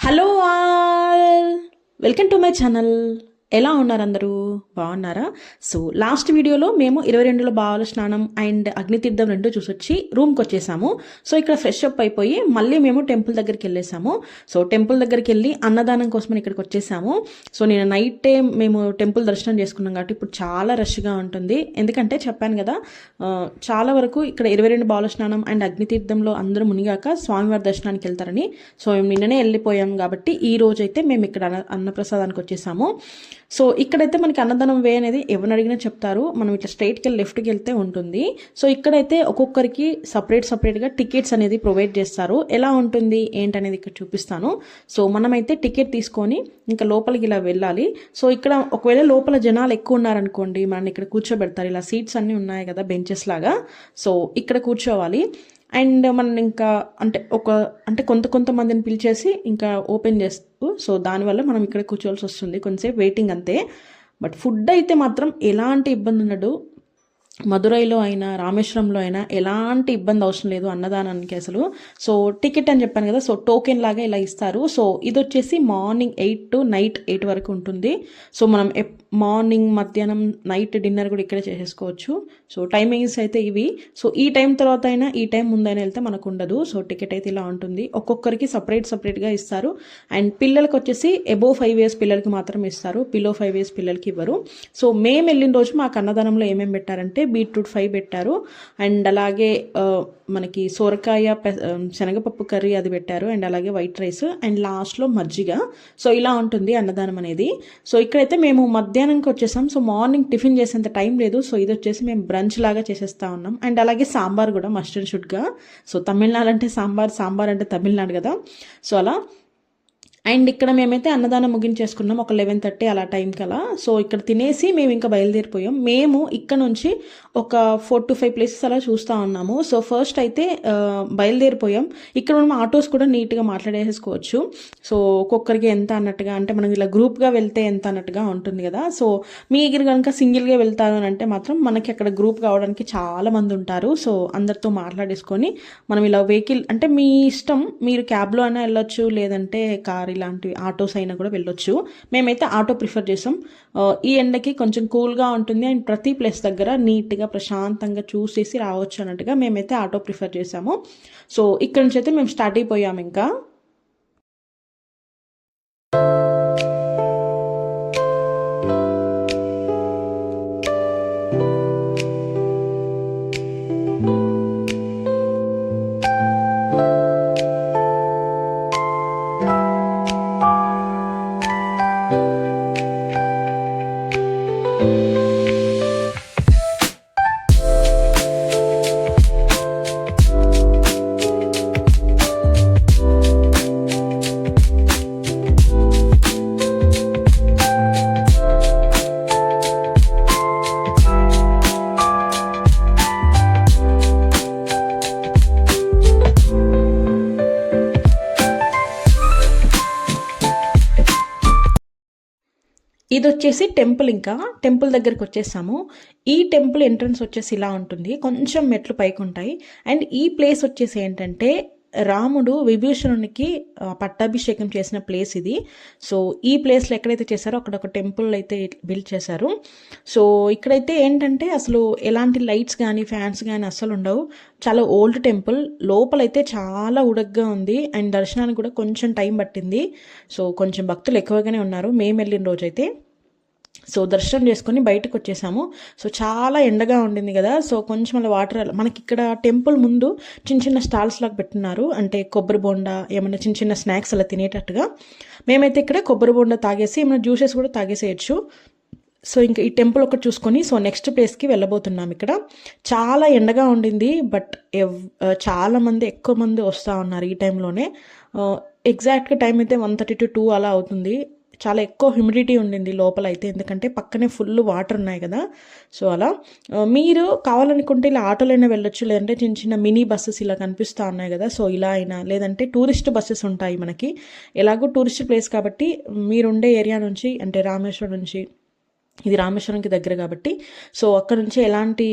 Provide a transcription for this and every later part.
Hello all welcome to my channel ఎలా ఉన్నారు అందరూ? బాగున్నారా? సో లాస్ట్ వీడియోలో మేము ఇరవై రెండులో బావాల స్నానం అండ్ అగ్నితీర్థం రెండు చూసొచ్చి రూమ్కి వచ్చేసాము సో ఇక్కడ ఫ్రెష్ అప్ అయిపోయి మళ్ళీ మేము టెంపుల్ దగ్గరికి వెళ్ళేసాము. సో టెంపుల్ దగ్గరికి వెళ్ళి అన్నదానం కోసం ఇక్కడికి వచ్చేసాము. సో నేను నైట్ టైం మేము టెంపుల్ దర్శనం చేసుకున్నాం కాబట్టి ఇప్పుడు చాలా రష్గా ఉంటుంది. ఎందుకంటే చెప్పాను కదా చాలా వరకు ఇక్కడ ఇరవై రెండు బాల స్నానం అండ్ అగ్నితీర్థంలో అందరూ మునిగాక స్వామివారి దర్శనానికి వెళ్తారని. సో మేము నిన్ననే వెళ్ళిపోయాం కాబట్టి ఈ రోజైతే మేము ఇక్కడ అన్న అన్నప్రసాదానికి వచ్చేసాము. సో ఇక్కడైతే మనకి అన్నదానం వే అనేది ఎవరిని అడిగినా చెప్తారు. మనం ఇట్లా స్ట్రైట్కి వెళ్ళి లెఫ్ట్కి వెళ్తే ఉంటుంది. సో ఇక్కడైతే ఒక్కొక్కరికి సపరేట్ సపరేట్గా టికెట్స్ అనేది ప్రొవైడ్ చేస్తారు. ఎలా ఉంటుంది? ఏంటనేది ఇక్కడ చూపిస్తాను. సో మనమైతే టికెట్ తీసుకొని ఇంకా లోపలికి ఇలా వెళ్ళాలి. సో ఇక్కడ ఒకవేళ లోపల జనాలు ఎక్కువ ఉన్నారనుకోండి మనల్ని ఇక్కడ కూర్చోబెడతారు. ఇలా సీట్స్ అన్నీ ఉన్నాయి కదా బెంచెస్ లాగా. సో ఇక్కడ కూర్చోవాలి. అండ్ మనం ఇంకా అంటే ఒక అంటే కొంత కొంతమందిని పిలిచేసి ఇంకా ఓపెన్ చేస్తూ సో దానివల్ల మనం ఇక్కడ కూర్చోవాల్సి వస్తుంది. కొంతసేపు వెయిటింగ్ అంతే. బట్ ఫుడ్ అయితే మాత్రం ఎలాంటి ఇబ్బంది ఉండదు. మదురైలో అయినా రామేశ్వరంలో అయినా ఎలాంటి ఇబ్బంది అవసరం లేదు అన్నదానానికి అసలు. సో టికెట్ అని చెప్పాను కదా సో టోకెన్ లాగా ఇలా ఇస్తారు. సో ఇది వచ్చేసి morning eight to night eight వరకు ఉంటుంది. సో మనం ఎప్- మార్నింగ్ మధ్యాహ్నం నైట్ డిన్నర్ కూడా ఇక్కడే చేసేసుకోవచ్చు. సో టైమింగ్స్ అయితే ఇవి. సో ఈ టైం తర్వాత అయినా ఈ టైం ముందైనా వెళ్తే మనకు ఉండదు. సో టికెట్ అయితే ఇలా ఉంటుంది. ఒక్కొక్కరికి సపరేట్ సపరేట్గా ఇస్తారు. అండ్ పిల్లలకి వచ్చేసి ఎబో ఫైవ్ ఇయర్స్ పిల్లలకి మాత్రం ఇస్తారు. పిలో ఫైవ్ ఇయర్స్ పిల్లలకి ఇవ్వరు. సో మేము వెళ్ళిన రోజు మాకు అన్నదానంలో ఏమేమి పెట్టారంటే బీట్రూట్ ఫ్రై పెట్టారు. అండ్ అలాగే మనకి సొరకాయ శనగపప్పు కర్రీ అది పెట్టారు. అండ్ అలాగే వైట్ రైస్. అండ్ లాస్ట్లో మజ్జిగ. సో ఇలా ఉంటుంది అన్నదానం అనేది. సో ఇక్కడైతే మేము మధ్యాహ్నంకి వచ్చేసాం. సో మార్నింగ్ టిఫిన్ చేసేంత టైం లేదు. సో ఇది వచ్చేసి మేము బ్రంచ్ లాగా చేసేస్తా ఉన్నాం. అండ్ అలాగే సాంబార్ కూడా మస్ట్ అండ్ షుడ్గా. సో తమిళనాడు అంటే సాంబార్ సాంబార్ అంటే తమిళనాడు కదా. సో అలా అండ్ ఇక్కడ మేమైతే అన్నదానం ముగించేసుకున్నాం ఒక లెవెన్ థర్టీ అలా టైంకి అలా సో ఇక్కడ తినేసి మేము ఇంకా బయలుదేరిపోయాం. మేము ఇక్కడ నుంచి ఒక ఫోర్ టు ఫైవ్ ప్లేసెస్ అలా చూస్తూ ఉన్నాము. సో ఫస్ట్ అయితే బయలుదేరిపోయాం. ఇక్కడ మనం ఆటోస్ కూడా నీట్గా మాట్లాడేసుకోవచ్చు సో ఒక్కొక్కరికి ఎంత అన్నట్టుగా అంటే మనం ఇలా గ్రూప్గా వెళ్తే ఎంత అన్నట్టుగా ఉంటుంది కదా. సో మీ దగ్గర కనుక సింగిల్గా వెళ్తారు అని అంటే మాత్రం మనకి అక్కడ గ్రూప్ కావడానికి చాలా మంది ఉంటారు. సో అందరితో మాట్లాడేసుకొని మనం ఇలా వెహికల్ అంటే మీ ఇష్టం మీరు క్యాబ్లో అయినా వెళ్ళొచ్చు లేదంటే కార్ ఇలాంటివి ఆటోస్ అయినా కూడా వెళ్ళొచ్చు. మేమైతే ఆటో ప్రిఫర్ చేసాం. ఈ ఎండకి కొంచెం కూల్గా ఉంటుంది అండ్ ప్రతి ప్లేస్ దగ్గర నీట్గా ప్రశాంతంగా చూసేసి రావచ్చు అన్నట్టుగా మేమైతే ఆటో ప్రిఫర్ చేసాము. సో ఇక్కడ నుంచి అయితే మేము స్టార్ట్ అయిపోయాము ఇంకా. ఇది వచ్చేసి టెంపుల్ ఇంకా. టెంపుల్ దగ్గరికి వచ్చేసాము. ఈ టెంపుల్ ఎంట్రన్స్ వచ్చేసి ఇలా ఉంటుంది. కొంచెం మెట్లు పైకి ఉంటాయి అండ్ ఈ ప్లేస్ వచ్చేసి ఏంటంటే రాముడు విభీషణునికి పట్టాభిషేకం చేసిన ప్లేస్ ఇది. సో ఈ ప్లేస్లో ఎక్కడైతే చేశారో అక్కడ ఒక టెంపుల్ అయితే బిల్డ్ చేశారు. సో ఇక్కడైతే ఏంటంటే అసలు ఎలాంటి లైట్స్ కానీ ఫ్యాన్స్ కానీ అస్సలు ఉండవు. చాలా ఓల్డ్ టెంపుల్. లోపలైతే చాలా ఉడగ్గా ఉంది. అండ్ దర్శనానికి కూడా కొంచెం టైం పట్టింది. సో కొంచెం భక్తులు ఎక్కువగానే ఉన్నారు. మేము వెళ్ళిన రోజైతే. సో దర్శనం చేసుకొని బయటకు వచ్చేసాము. సో చాలా ఎండగా ఉండింది కదా. సో కొంచెం అలా వాటర్ మనకి ఇక్కడ టెంపుల్ ముందు చిన్న చిన్న స్టాల్స్ లాగా పెట్టున్నారు అంటే కొబ్బరి బొండ ఏమైనా చిన్న చిన్న స్నాక్స్ అలా తినేటట్టుగా. మేమైతే ఇక్కడ కొబ్బరి బోండా తాగేసి ఏమైనా జ్యూసెస్ కూడా తాగేసేయచ్చు. సో ఇంకా ఈ టెంపుల్ ఒకటి చూసుకొని సో నెక్స్ట్ ప్లేస్కి వెళ్ళబోతున్నాం ఇక్కడ. చాలా ఎండగా ఉండింది బట్ ఎవ్ చాలా మంది ఎక్కువ మంది వస్తూ ఉన్నారు ఈ టైంలోనే. ఎగ్జాక్ట్గా టైం అయితే వన్ థర్టీ టు టూ అలా అవుతుంది. చాలా ఎక్కువ హ్యూమిడిటీ ఉండింది లోపల అయితే ఎందుకంటే పక్కనే ఫుల్ వాటర్ ఉన్నాయి కదా. సో అలా మీరు కావాలనుకుంటే ఇలా ఆటోలైనా వెళ్ళొచ్చు లేదంటే చిన్న చిన్న మినీ బస్సెస్ ఇలా కనిపిస్తూ ఉన్నాయి కదా. సో ఇలా అయినా లేదంటే టూరిస్ట్ బస్సెస్ ఉంటాయి మనకి. ఎలాగో టూరిస్ట్ ప్లేస్ కాబట్టి మీరుండే ఏరియా నుంచి అంటే రామేశ్వరం నుంచి ఇది రామేశ్వరంకి దగ్గర కాబట్టి. సో అక్కడ నుంచి ఎలాంటి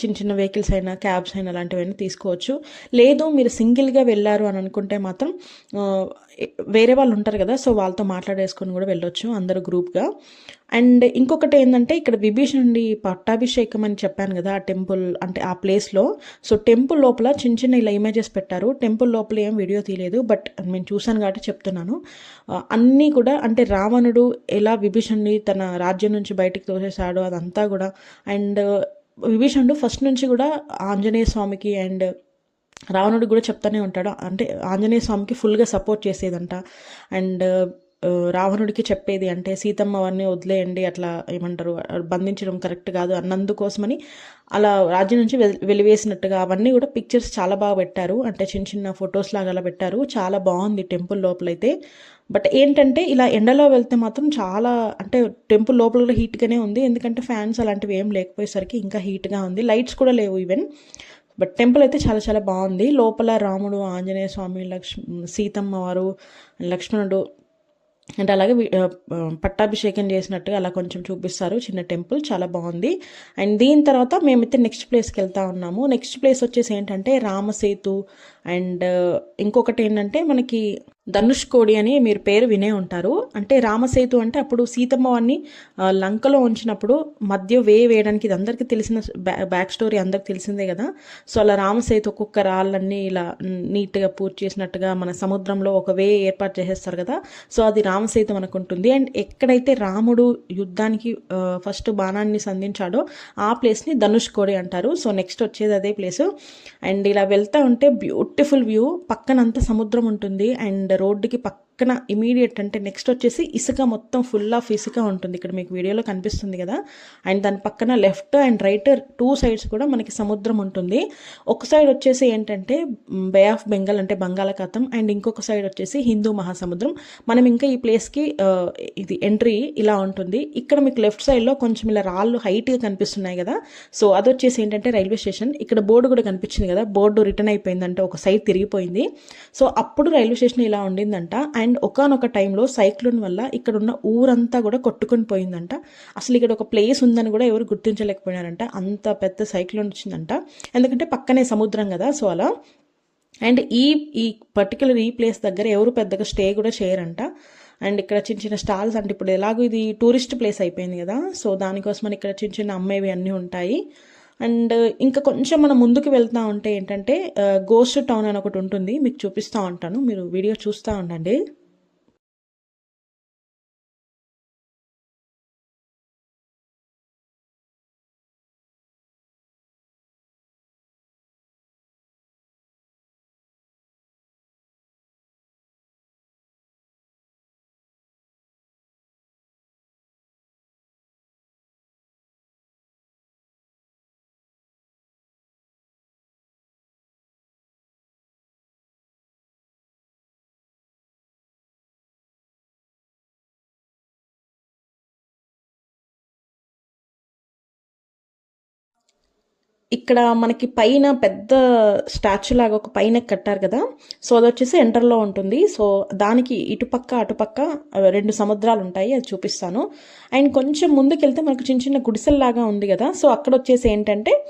చిన్న చిన్న వెహికల్స్ అయినా క్యాబ్స్ అయినా అలాంటివన్నీ తీసుకోవచ్చు. లేదు మీరు సింగిల్గా వెళ్ళారు అని అనుకుంటే మాత్రం వేరే వాళ్ళు ఉంటారు కదా సో వాళ్ళతో మాట్లాడేసుకొని కూడా వెళ్ళొచ్చు అందరూ గ్రూప్గా. అండ్ ఇంకొకటి ఏంటంటే ఇక్కడ విభీషణుడి పట్టాభిషేకం అని చెప్పాను కదా ఆ టెంపుల్ అంటే ఆ ప్లేస్లో సో టెంపుల్ లోపల చిన్న చిన్న ఇలా ఇమేజెస్ పెట్టారు. టెంపుల్ లోపల ఏం వీడియో తీయలేదు బట్ నేను చూశాను కాబట్టి చెప్తున్నాను. అన్నీ కూడా అంటే రావణుడు ఎలా విభీషణుడి తన రాజ్యం నుంచి బయటికి తోసేశాడో అదంతా కూడా. అండ్ విభీషణుడు ఫస్ట్ నుంచి కూడా ఆంజనేయ స్వామికి అండ్ రావణుడు కూడా చెప్తానే ఉంటాడు. అంటే ఆంజనేయ స్వామికి ఫుల్గా సపోర్ట్ చేసేదంట. అండ్ రావణుడికి చెప్పేది అంటే సీతమ్మ వారిని వదిలేయండి అట్లా ఏమంటారు బంధించడం కరెక్ట్ కాదు అన్నందుకోసమని అలా రాజ్యం నుంచి వెల్- వెలివేసినట్టుగా అవన్నీ కూడా పిక్చర్స్ చాలా బాగా పెట్టారు. అంటే చిన్న చిన్న ఫొటోస్ లాగా అలా పెట్టారు. చాలా బాగుంది టెంపుల్ లోపలైతే. బట్ ఏంటంటే ఇలా ఎండలో వెళ్తే మాత్రం చాలా అంటే టెంపుల్ లోపల కూడా హీట్గానే ఉంది. ఎందుకంటే ఫ్యాన్స్ అలాంటివి ఏం లేకపోయేసరికి ఇంకా హీట్గా ఉంది. లైట్స్ కూడా లేవు ఈవెన్ బట్ టెంపుల్ అయితే చాలా చాలా బాగుంది. లోపల రాముడు ఆంజనేయ స్వామి లక్ష్మ సీతమ్మ వారు లక్ష్మణుడు అంటే అలాగే పట్టాభిషేకం చేసినట్టుగా అలా కొంచెం చూపిస్తారు. చిన్న టెంపుల్ చాలా బాగుంది. అండ్ దీని తర్వాత మేమైతే నెక్స్ట్ ప్లేస్కి వెళ్తా ఉన్నాము. నెక్స్ట్ ప్లేస్ వచ్చేసి ఏంటంటే రామసేతు అండ్ ఇంకొకటి ఏంటంటే మనకి ధనుష్ కోడి అని మీరు పేరు వినే ఉంటారు. అంటే రామసేతు అంటే అప్పుడు సీతమ్మ వారిని లంకలో ఉంచినప్పుడు మధ్య వే వేయడానికి ఇది అందరికీ తెలిసిన బ్యా- బ్యాక్ స్టోరీ అందరికి తెలిసిందే కదా. సో అలా రామసేతు ఒక్కొక్క రాళ్ళన్నీ ఇలా నీట్గా పూర్తి చేసినట్టుగా మన సముద్రంలో ఒక వే ఏర్పాటు చేసేస్తారు కదా. సో అది రామసేతు మనకు ఉంటుంది. అండ్ ఎక్కడైతే రాముడు యుద్ధానికి ఫస్ట్ బాణాన్ని సంధించాడో ఆ ప్లేస్ని ధనుష్ కోడి అంటారు. సో నెక్స్ట్ వచ్చేది అదే ప్లేస్. అండ్ ఇలా వెళ్తూ ఉంటే బ్యూటిఫుల్ వ్యూ పక్కనంతా సముద్రం ఉంటుంది అండ్ రోడ్డుకి పక్కన ఇమీడియట్ అంటే నెక్స్ట్ వచ్చేసి ఇసుక మొత్తం ఫుల్ ఆఫ్ ఇసుక ఉంటుంది. ఇక్కడ మీకు వీడియోలో కనిపిస్తుంది కదా. అండ్ దాని పక్కన left and right two sides కూడా మనకి సముద్రం ఉంటుంది. ఒక సైడ్ వచ్చేసి ఏంటంటే బే ఆఫ్ బెంగాల్ అంటే బంగాళాఖాతం. అండ్ ఇంకొక సైడ్ వచ్చేసి హిందూ మహాసముద్రం. మనం ఇంకా ఈ ప్లేస్కి ఇది ఎంట్రీ ఇలా ఉంటుంది. ఇక్కడ మీకు లెఫ్ట్ సైడ్లో కొంచెం ఇలా రాళ్ళు హైట్గా కనిపిస్తున్నాయి కదా. సో అది వచ్చేసి ఏంటంటే రైల్వే స్టేషన్. ఇక్కడ బోర్డు కూడా కనిపించింది కదా. బోర్డు రిటర్న్ అయిపోయిందంటే. ఒక సైడ్ తిరిగిపోయింది. సో అప్పుడు రైల్వే స్టేషన్ ఇలా ఉండిందంట. అండ్ అండ్ ఒకనొక టైంలో సైక్లోన్ వల్ల ఇక్కడ ఉన్న ఊరంతా కూడా కొట్టుకొని పోయిందంట. అసలు ఇక్కడ ఒక ప్లేస్ ఉందని కూడా ఎవరు గుర్తించలేకపోయినారంట. అంత పెద్ద సైక్లోన్ వచ్చిందంట. ఎందుకంటే పక్కనే సముద్రం కదా సో అలా. అండ్ ఈ ఈ పర్టికులర్ ఈ ప్లేస్ దగ్గర ఎవరు పెద్దగా స్టే కూడా చేయరంట. అండ్ ఇక్కడ చిన్న చిన్న స్టాల్స్ అంటే ఇప్పుడు ఎలాగో ఇది టూరిస్ట్ ప్లేస్ అయిపోయింది కదా సో దానికోసం ఇక్కడ చిన్న చిన్న అమ్మేవి అన్నీ ఉంటాయి. అండ్ ఇంకా కొంచెం మనం ముందుకు వెళ్తా ఉంటే ఏంటంటే గోస్ట్ టౌన్ అని ఒకటి ఉంటుంది. మీకు చూపిస్తూ ఉంటాను. మీరు వీడియో చూస్తూ ఉండండి. ఇక్కడ మనకి పైన పెద్ద స్టాచ్యూ లాగా ఒక పైన కట్టారు కదా. సో అది వచ్చేసి ఎంటర్లో ఉంటుంది. సో దానికి ఇటుపక్క అటుపక్క రెండు సముద్రాలు ఉంటాయి. అది చూపిస్తాను. అండ్ కొంచెం ముందుకెళ్తే మనకు చిన్న చిన్న గుడిసెల్లాగా ఉంది కదా. సో అక్కడ వచ్చేసి ఏంటంటే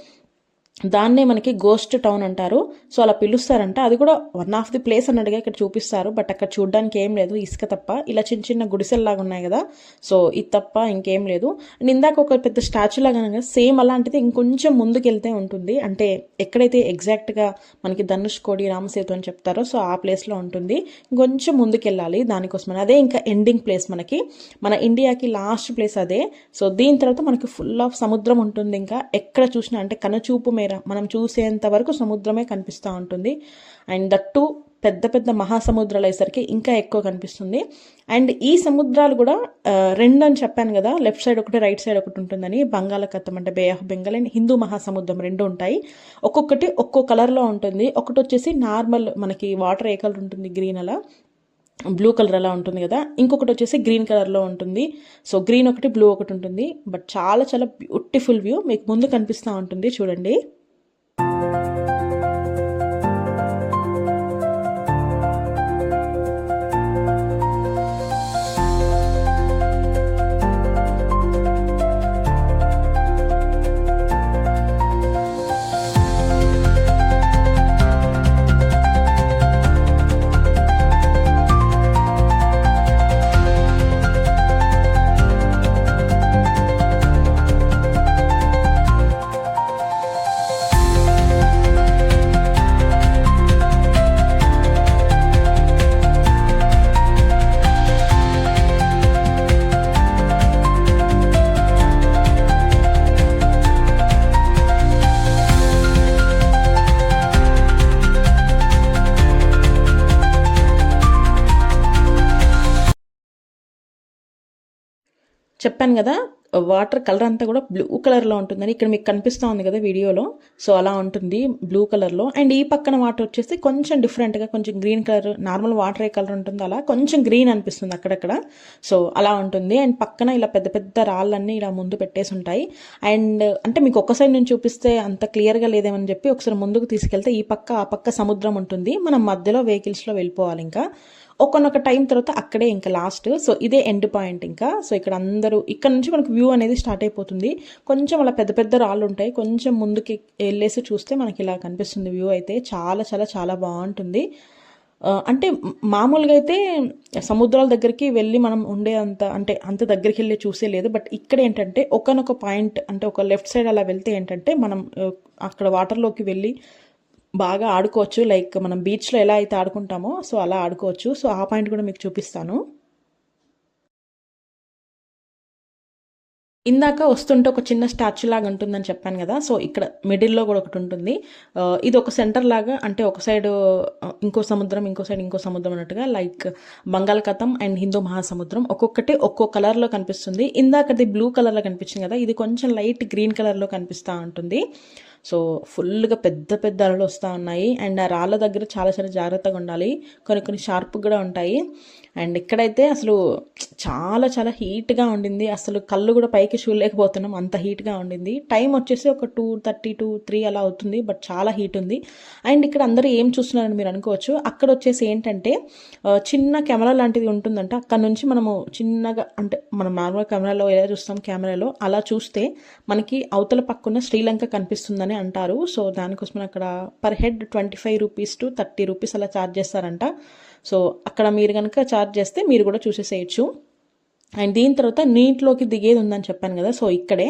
దాన్నే మనకి గోస్ట్ టౌన్ అంటారు. సో అలా పిలుస్తారంట. అది కూడా వన్ ఆఫ్ ది ప్లేస్ అన్నట్టుగా ఇక్కడ చూపిస్తారు. బట్ అక్కడ చూడడానికి ఏం లేదు. ఇసుక తప్ప. ఇలా చిన్న చిన్న గుడిసెల్లాగా ఉన్నాయి కదా. సో ఇది తప్ప ఇంకేం లేదు. అండ్ ఇందాక ఒక పెద్ద స్టాచ్యూ లాగా సేమ్ అలాంటిది ఇంకొంచెం ముందుకెళ్తే ఉంటుంది. అంటే ఎక్కడైతే ఎగ్జాక్ట్గా మనకి ధనుష్ కోడి రామసేతు అని చెప్తారో సో ఆ ప్లేస్లో ఉంటుంది. ఇంకొంచెం ముందుకెళ్ళాలి దానికోసం అదే ఇంకా ఎండింగ్ ప్లేస్ మనకి. మన ఇండియాకి లాస్ట్ ప్లేస్ అదే. సో దీని తర్వాత మనకి ఫుల్ ఆఫ్ సముద్రం ఉంటుంది ఇంకా. ఎక్కడ చూసినా అంటే కనుచూపు మేర మనం చూసేంత వరకు సముద్రమే కనిపిస్తూ ఉంటుంది. అండ్ దట్టు పెద్ద పెద్ద మహాసముద్రాలు అయ్యేసరికి ఇంకా ఎక్కువ కనిపిస్తుంది. అండ్ ఈ సముద్రాలు కూడా రెండు అని చెప్పాను కదా లెఫ్ట్ సైడ్ ఒకటి రైట్ సైడ్ ఒకటి ఉంటుందని. బంగాళాఖాతం అంటే బే ఆఫ్ బెంగాల్ అండ్ హిందూ మహాసముద్రం రెండు ఉంటాయి. ఒక్కొక్కటి ఒక్కో కలర్లో ఉంటుంది. ఒకటి వచ్చేసి నార్మల్ మనకి వాటర్ ఏ కలర్ ఉంటుంది? గ్రీన్ అలా. బ్లూ కలర్ అలా ఉంటుంది కదా. ఇంకొకటి వచ్చేసి గ్రీన్ కలర్లో ఉంటుంది. సో గ్రీన్ ఒకటి బ్లూ ఒకటి ఉంటుంది. బట్ చాలా చాలా బ్యూటిఫుల్ వ్యూ. మీకు ముందు కనిపిస్తూ ఉంటుంది. చూడండి. Música చెప్పాను కదా వాటర్ కలర్ అంతా కూడా బ్లూ కలర్లో ఉంటుందని ఇక్కడ మీకు కనిపిస్తూ ఉంది కదా వీడియోలో. సో అలా ఉంటుంది బ్లూ కలర్లో. అండ్ ఈ పక్కన వాటర్ వచ్చేసి కొంచెం డిఫరెంట్గా కొంచెం గ్రీన్ కలర్ నార్మల్ వాటర్ ఏ కలర్ ఉంటుంది అలా కొంచెం గ్రీన్ అనిపిస్తుంది అక్కడక్కడ. సో అలా ఉంటుంది. అండ్ పక్కన ఇలా పెద్ద పెద్ద రాళ్ళన్నీ ఇలా ముందు పెట్టేసి ఉంటాయి. అండ్ అంటే మీకు ఒక్కసారి సైడ్ నుంచి చూపిస్తే అంత క్లియర్గా లేదేమని చెప్పి ఒకసారి ముందుకు తీసుకెళ్తే ఈ పక్క ఆ పక్క సముద్రం ఉంటుంది. మనం మధ్యలో వెహికల్స్లో వెళ్ళిపోవాలి ఇంకా. ఒకనొక టైం తర్వాత అక్కడే ఇంకా లాస్ట్. సో ఇదే ఎండ్ పాయింట్ ఇంకా. సో ఇక్కడ అందరూ ఇక్కడ నుంచి మనకు వ్యూ అనేది స్టార్ట్ అయిపోతుంది. కొంచెం అలా పెద్ద పెద్ద రాళ్ళు ఉంటాయి. కొంచెం ముందుకి వెళ్ళేసి చూస్తే మనకి ఇలా కనిపిస్తుంది వ్యూ అయితే. చాలా చాలా చాలా బాగుంటుంది. అంటే మామూలుగా అయితే సముద్రాల దగ్గరికి వెళ్ళి మనం ఉండే అంత అంటే అంత దగ్గరికి వెళ్ళి చూసే లేదు. బట్ ఇక్కడ ఏంటంటే ఒకనొక పాయింట్ అంటే ఒక లెఫ్ట్ సైడ్ అలా వెళ్తే ఏంటంటే మనం అక్కడ వాటర్లోకి వెళ్ళి బాగా ఆడుకోవచ్చు. లైక్ మనం బీచ్లో ఎలా అయితే ఆడుకుంటామో సో అలా ఆడుకోవచ్చు. సో ఆ పాయింట్ కూడా మీకు చూపిస్తాను. ఇందాక వస్తుంటే ఒక చిన్న స్టాచ్యూ లాగా ఉంటుందని చెప్పాను కదా. సో ఇక్కడ మిడిల్లో కూడా ఒకటి ఉంటుంది. ఇది ఒక సెంటర్ లాగా అంటే ఒక సైడ్ ఇంకో సముద్రం ఇంకో సైడ్ ఇంకో సముద్రం అన్నట్టుగా లైక్ బంగాళాఖాతం అండ్ హిందూ మహాసముద్రం. ఒక్కొక్కటి ఒక్కో కలర్లో కనిపిస్తుంది. ఇందాకది బ్లూ కలర్లో కనిపించింది కదా. ఇది కొంచెం లైట్ గ్రీన్ కలర్లో కనిపిస్తూ ఉంటుంది. సో ఫుల్గా పెద్ద పెద్ద అలలు వస్తూ ఉన్నాయి. అండ్ ఆ రాళ్ళ దగ్గర చాలా చాలా జాగ్రత్తగా ఉండాలి. కొన్ని కొన్ని షార్ప్ కూడా ఉంటాయి. అండ్ ఇక్కడైతే అసలు చాలా చాలా హీట్గా ఉండింది. అసలు కళ్ళు కూడా పైకి చూడలేకపోతున్నాం. అంత హీట్గా ఉండింది. టైం వచ్చేసి ఒక టూ థర్టీ టూ త్రీ అలా అవుతుంది. బట్ చాలా హీట్ ఉంది. అండ్ ఇక్కడ అందరూ ఏం చూస్తున్నారని మీరు అనుకోవచ్చు. అక్కడ వచ్చేసి ఏంటంటే చిన్న కెమెరా లాంటిది ఉంటుందంట. అక్కడ నుంచి మనము చిన్నగా అంటే మనం నార్మల్ కెమెరాలో ఎలా చూస్తాం కెమెరాలో అలా చూస్తే మనకి అవతల పక్కన శ్రీలంక కనిపిస్తుందని అంటారు. సో దానికోసం అక్కడ per head twenty five rupees to thirty rupees అలా ఛార్జ్ చేస్తారంట. సో అక్కడ మీరు కనుక ఛార్జ్ చేస్తే మీరు కూడా చూసేసేయచ్చు. అండ్ దీని తర్వాత నీటిలోకి దిగేది ఉందని చెప్పాను కదా సో ఇక్కడే.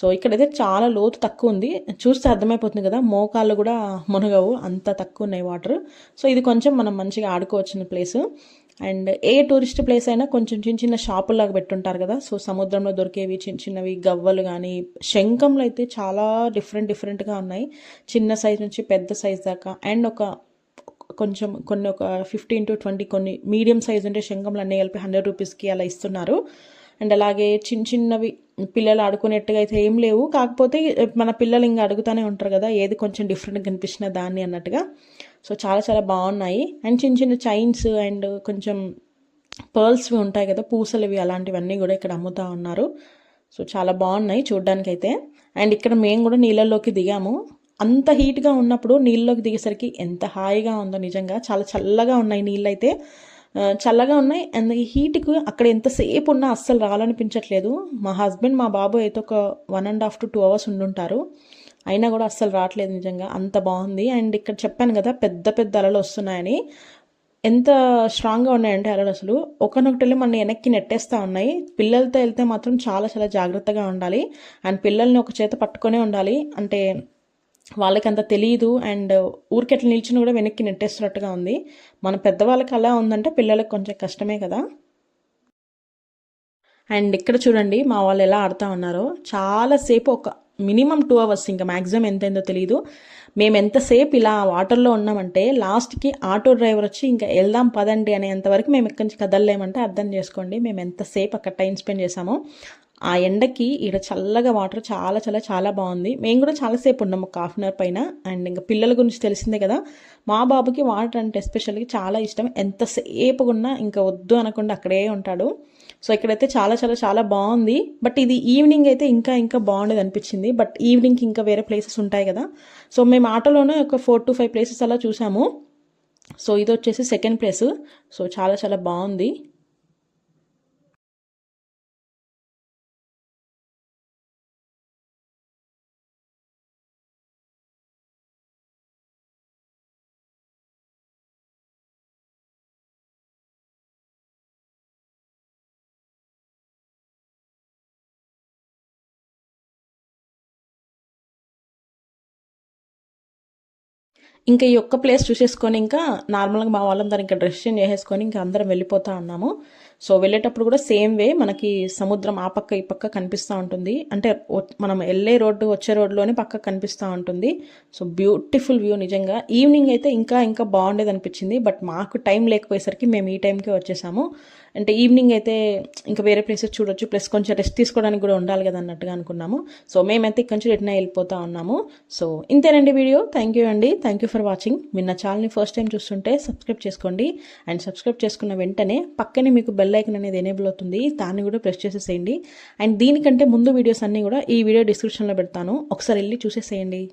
సో ఇక్కడైతే చాలా లోతు తక్కువ ఉంది. చూస్తే అర్థమైపోతుంది కదా మోకాళ్ళు కూడా మునగవు అంత తక్కువ ఉన్నాయి వాటర్. సో ఇది కొంచెం మనం మంచిగా ఆడుకోవచ్చిన place and a tourist place అయినా కొంచెం చిన్న చిన్న షాపుల్లాగా పెట్టుంటారు కదా. సో సముద్రంలో దొరికేవి చిన్న చిన్నవి గవ్వలు కానీ శంఖంలో అయితే చాలా డిఫరెంట్ డిఫరెంట్గా ఉన్నాయి. చిన్న సైజ్ నుంచి పెద్ద సైజ్ దాకా అండ్ ఒక కొంచెం కొన్ని ఒక ఫిఫ్టీన్ టు ట్వంటీ కొన్ని మీడియం సైజ్ ఉంటే శంఖంలు అన్నీ కలిపి హండ్రెడ్ రూపీస్కి అలా ఇస్తున్నారు. అండ్ అలాగే చిన్న చిన్నవి పిల్లలు ఆడుకునేట్టుగా అయితే ఏం లేవు. కాకపోతే మన పిల్లలు ఇంకా అడుగుతూనే ఉంటారు కదా ఏది కొంచెం డిఫరెంట్గా కనిపించిన దాన్ని అన్నట్టుగా. సో చాలా చాలా బాగున్నాయి. అండ్ చిన్న చిన్న చైన్స్ అండ్ కొంచెం పర్ల్స్వి ఉంటాయి కదా పూసలవి అలాంటివన్నీ కూడా ఇక్కడ అమ్ముతా ఉన్నారు. సో చాలా బాగున్నాయి చూడ్డానికి అయితే అండ్ ఇక్కడ మేము కూడా నీళ్ళల్లోకి దిగాము. అంత హీట్గా ఉన్నప్పుడు నీళ్ళలోకి దిగేసరికి ఎంత హాయిగా ఉందో నిజంగా. చాలా చల్లగా ఉన్నాయి నీళ్ళు అయితే చల్లగా ఉన్నాయి. అండ్ ఈ హీట్కి అక్కడ ఎంతసేపు ఉన్నా అస్సలు రావాలనిపించట్లేదు. మా హస్బెండ్ మా బాబు అయితే ఒక one and half to two hours ఉండుంటారు. అయినా కూడా అస్సలు రావట్లేదు నిజంగా. అంత బాగుంది. అండ్ ఇక్కడ చెప్పాను కదా పెద్ద పెద్ద అలలు వస్తున్నాయని. ఎంత స్ట్రాంగ్గా ఉన్నాయంటే అలలు అసలు. ఒకనొకటి మన వెనక్కి నెట్టేస్తూ ఉన్నాయి. పిల్లలతో వెళ్తే మాత్రం చాలా చాలా జాగ్రత్తగా ఉండాలి. అండ్ పిల్లల్ని ఒక చేత పట్టుకొనే ఉండాలి. అంటే వాళ్ళకి అంత తెలియదు అండ్ ఊరికెట్లా నిల్చుని కూడా వెనక్కి నెట్టేస్తున్నట్టుగా ఉంది. మన పెద్దవాళ్ళకి అలా ఉందంటే పిల్లలకి కొంచెం కష్టమే కదా. అండ్ ఇక్కడ చూడండి మా వాళ్ళు ఎలా ఆడుతూ ఉన్నారో. చాలాసేపు ఒక మినిమం టూ అవర్స్ ఇంకా మ్యాక్సిమం ఎంత తెలియదు మేము ఎంతసేపు ఇలా వాటర్లో ఉన్నామంటే లాస్ట్కి ఆటో డ్రైవర్ వచ్చి ఇంకా వెళ్దాం పదండి అనేంతవరకు మేము ఇక్కడి నుంచి కదలలేమంటే అర్థం చేసుకోండి మేము ఎంతసేపు అక్కడ టైం స్పెండ్ చేసామో ఆ ఎండకి ఇక్కడ చల్లగా వాటర్ చాలా చాలా చాలా బాగుంది. మేము కూడా చాలాసేపు ఉన్నాం ఒక హాఫ్ అన్ అవర్ పైన. అండ్ ఇంకా పిల్లల గురించి తెలిసిందే కదా మా బాబుకి వాటర్ అంటే ఎస్పెషల్గా చాలా ఇష్టం. ఎంతసేపు ఉన్నా ఇంకా వద్దు అనకుండా అక్కడే ఉంటాడు. సో ఇక్కడైతే చాలా చాలా చాలా బాగుంది. బట్ ఇది ఈవినింగ్ అయితే ఇంకా ఇంకా బాగుండేది అనిపించింది. బట్ ఈవినింగ్కి ఇంకా వేరే ప్లేసెస్ ఉంటాయి కదా. సో మేము ఆటోలోనే ఒక ఫోర్ టు ఫైవ్ ప్లేసెస్ అలా చూసాము. సో ఇది వచ్చేసి సెకండ్ ప్లేస్. సో చాలా చాలా బాగుంది. ఇంకా ఈ ఒక్క ప్లేస్ చూసేసుకొని ఇంకా నార్మల్గా మా వాళ్ళందరూ ఇంకా డ్రెస్ చేంజ్ చేసేసుకొని ఇంకా అందరం వెళ్ళిపోతా ఉన్నాము. సో వెళ్ళేటప్పుడు కూడా సేమ్ వే మనకి సముద్రం ఆ పక్క ఈ పక్క కనిపిస్తూ ఉంటుంది. అంటే మనం వెళ్ళే రోడ్డు వచ్చే రోడ్లోనే పక్క కనిపిస్తూ ఉంటుంది. సో బ్యూటిఫుల్ వ్యూ నిజంగా. ఈవినింగ్ అయితే ఇంకా ఇంకా బాగుండేది అనిపించింది బట్ మాకు టైం లేకపోయేసరికి మేము ఈ టైంకే వచ్చేసాము. అంటే ఈవినింగ్ అయితే ఇంకా వేరే ప్లేసెస్ చూడొచ్చు. ప్లస్ కొంచెం రెస్ట్ తీసుకోవడానికి కూడా ఉండాలి కదా అన్నట్టుగా అనుకున్నాము. సో మేమైతే ఇక్కడ నుంచి రిటర్న్ వెళ్ళిపోతా ఉన్నాము. సో ఇంతేనండి వీడియో థ్యాంక్ యూ అండి. థ్యాంక్ యూ ఫర్ వాచింగ్ మీరు నా ఛానల్ని ఫస్ట్ టైం చూస్తుంటే సబ్స్క్రైబ్ చేసుకోండి. అండ్ సబ్స్క్రైబ్ చేసుకున్న వెంటనే పక్కనే మీకు బెల్ ఐకన్ అనేది ఎనేబుల్ అవుతుంది. దాన్ని కూడా ప్రెస్ చేసేసేయండి. అండ్ దీనికంటే ముందు వీడియోస్ అన్నీ కూడా ఈ వీడియో డిస్క్రిప్షన్లో పెడతాను. ఒకసారి వెళ్ళి చూసేసేయండి.